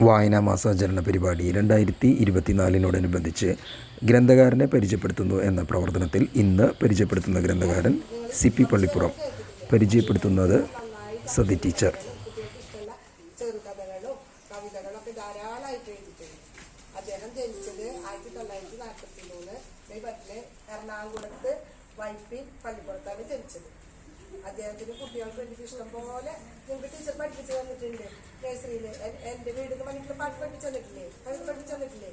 വായനാ മാസാചരണ പരിപാടി രണ്ടായിരത്തി ഇരുപത്തിനാലിനോടനുബന്ധിച്ച് ഗ്രന്ഥകാരനെ പരിചയപ്പെടുത്തുന്നു എന്ന പ്രവർത്തനത്തിൽ ഇന്ന് പരിചയപ്പെടുത്തുന്ന ഗ്രന്ഥകാരൻ സി പി പള്ളിപ്പുറം. പരിചയപ്പെടുത്തുന്നത് സതി ടീച്ചർ. അദ്ദേഹം ജനിച്ചത് ആയിരത്തി തൊള്ളായിരത്തി നാൽപ്പത്തി മൂന്ന് മെയ് പത്തിന് എറണാകുളത്ത് വൈപ്പിൻ പള്ളിപ്പുറത്താണ് ജനിച്ചത്. അദ്ദേഹത്തിന് കുട്ടികൾക്ക് എനിക്ക് ഇഷ്ടം പോലെ നിങ്ങൾക്ക് ടീച്ചർ പഠിപ്പിച്ചു തന്നിട്ടുണ്ട് നഴ്സറിയിൽ എന്റെ വീട് മണിക്ക് പാട്ട് പഠിപ്പിച്ചു തന്നിട്ടില്ലേ? കവിത പഠിപ്പിച്ചു തന്നിട്ടില്ലേ?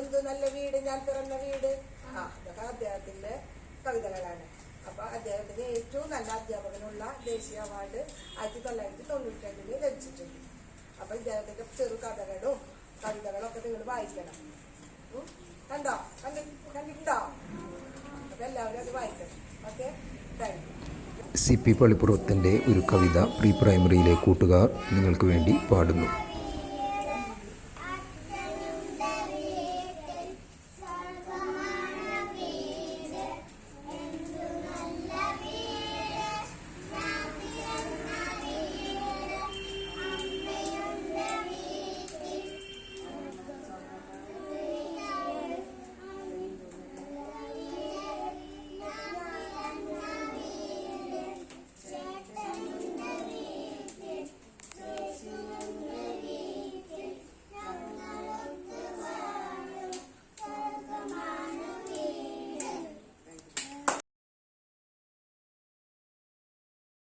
എന്ത് നല്ല വീട് ഞാൻ പിറന്ന വീട്. ആ അതൊക്കെ അദ്ദേഹത്തിന്റെ കവിതകളാണ്. അപ്പൊ അദ്ദേഹത്തിന് ഏറ്റവും നല്ല അധ്യാപകനുള്ള ദേശീയ അവാർഡ് ആയിരത്തി തൊള്ളായിരത്തി തൊണ്ണൂറ്റി രണ്ടിന് ലഭിച്ചിട്ടുണ്ട്. അപ്പൊ ഇദ്ദേഹത്തിന്റെ ചെറു കഥകളും കവിതകളും ഒക്കെ നിങ്ങൾ വായിക്കണം. കണ്ടി? കണ്ടിട്ടുണ്ടോ? അപ്പൊ എല്ലാവരും അത് വായിക്കണം. Okay? Thank you C P പള്ളിപ്പുറത്തിന്റെ ഒരു കവിത പ്രീ പ്രൈമറിയിലെ കൂട്ടുകാർ നിങ്ങൾക്ക് വേണ്ടി പാടുന്നു.